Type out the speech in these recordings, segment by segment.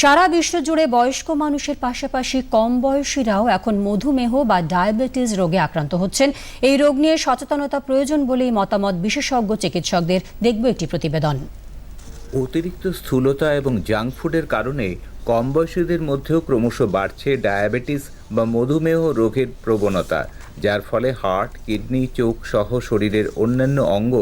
সারা বিশ্ব জুড়ে বয়স্ক মানুষের পাশাপাশি কম বয়সীরাও এখন মধুমেহ বা ডায়াবেটিস রোগে আক্রান্ত হচ্ছেন। এই রোগ নিয়ে সচেতনতা প্রয়োজন বলেই মতামত বিশেষজ্ঞ চিকিৎসকদের। দেখব একটি প্রতিবেদন। অতিরিক্ত স্থূলতা এবং জাঙ্ক ফুডের কারণে কম বয়সীদের মধ্যেও ক্রমশ বাড়ছে ডায়াবেটিস বা মধুমেহ রোগের প্রবণতা। যার ফলে হার্ট, কিডনি, চোখ সহ শরীরের অন্যান্য অঙ্গ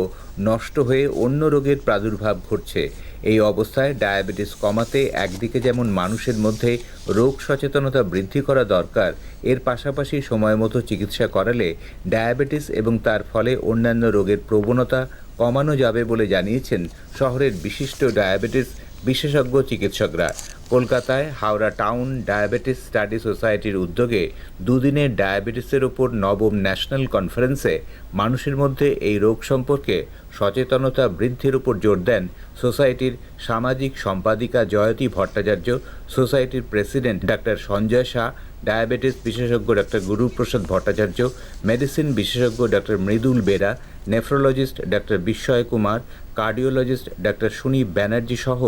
নষ্ট হয়ে অন্য রোগের প্রাদুর্ভাব ঘটছে। এই অবস্থায় ডায়াবেটিস কমাতে একদিকে যেমন মানুষের মধ্যে রোগ সচেতনতা বৃদ্ধি করা দরকার, এর পাশাপাশি সময় মতো চিকিৎসা করালে ডায়াবেটিস এবং তার ফলে অন্যান্য রোগের প্রবণতা কমানো যাবে বলে জানিয়েছেন শহরের বিশিষ্ট ডায়াবেটিস বিশেষজ্ঞ চিকিৎসকরা কলকাতায় হাওড়া টাউন ডায়াবেটিস স্টাডি সোসাইটির উদ্যোগে দুদিনের ডায়াবেটিসের ওপর নবম ন্যাশনাল কনফারেন্সে মানুষের মধ্যে এই রোগ সম্পর্কে সচেতনতা বৃদ্ধির উপর জোর দেন সোসাইটির সামাজিক সম্পাদিকা জয়তী ভট্টাচার্য, সোসাইটির president doctor Sanjay Shah, diabetes বিশেষজ্ঞ ডাক্তার গুরুপ্রসাদ ভট্টাচার্য, মেডিসিন বিশেষজ্ঞ doctor Mridul Bera, nephrologist doctor Bismoy Kumar cardiologist doctor Sunip Banerjee সহ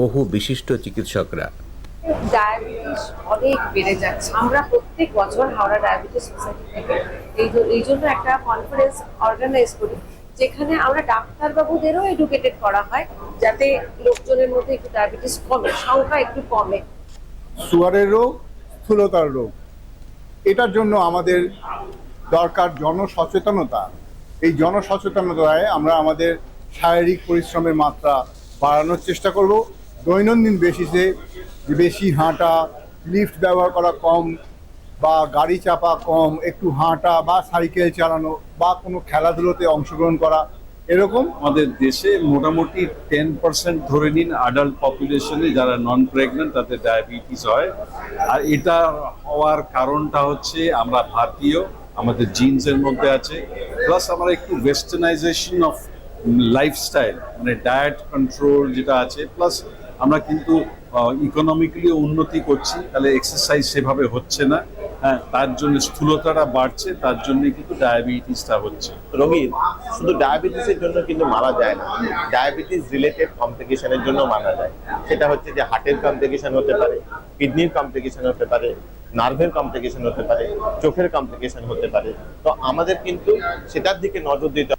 বহু বিশিষ্ট চিকিৎসকরা। ডায়াবেটিস অনেক বেড়ে যাচ্ছে। আমরা প্রত্যেক বছর হাওড়া ডায়াবেটিস সোসাইটি থেকে এই এই জন্য একটা কনফারেন্স অর্গানাইজ করি যেখানে আমরা ডাক্তারবাবুদেরও এডুকেটেড করা হয় যাতে লোকজনের মধ্যে একটু ডায়াবেটিস কমে সংখ্যা একটু কমে। সুগারের রোগ স্থূলতার রোগ। এটার জন্য আমাদের দরকার জনসচেতনতা। এই জনসচেতনতায় আমরা আমাদের শারীরিক পরিশ্রমের মাত্রা বাড়ানোর চেষ্টা করব। দৈনন্দিন বেসিসে বেশি হাঁটা লিফট ব্যবহার করা কম বা গাড়ি চাপা কম, একটু হাঁটা বা সাইকেল চালানো বা কোনো খেলাধুলোতে অংশগ্রহণ করা, এরকম আমাদের দেশে মোটামুটি টেন পার্সেন্ট ধরে নিন অ্যাডাল্ট পপুলেশনে যারা নন প্রেগনেন্ট তাদের ডায়াবেটিস হয়। আর এটা হওয়ার কারণটা হচ্ছে আমরা ভারতীয়, আমাদের জিন্সের মধ্যে আছে। প্লাস আমরা একটু ওয়েস্টার্নাইজেশন অফ লাইফস্টাইল মানে ডায়েট কন্ট্রোল যেটা আছে প্লাস আমরা কিন্তু ইকোনমিক্যালি উন্নতি করছি, তাহলে এক্সারসাইজ সেভাবে হচ্ছে না। হ্যাঁ তার জন্য স্থূলতাটা বাড়ছে, তার জন্য কিন্তু ডায়াবেটিসটা হচ্ছে। রোগীর শুধু ডায়াবেটিসের জন্য কিন্তু মারা যায় না ডায়াবেটিস রিলেটেড কমপ্লিকেশনের জন্য মারা যায়। সেটা হচ্ছে যে হার্টের কমপ্লিকেশন হতে পারে কিডনির কমপ্লিকেশন হতে পারে নার্ভের কমপ্লিকেশন হতে পারে, চোখের কমপ্লিকেশন হতে পারে। তো আমাদের কিন্তু সেটার দিকে নজর দিতে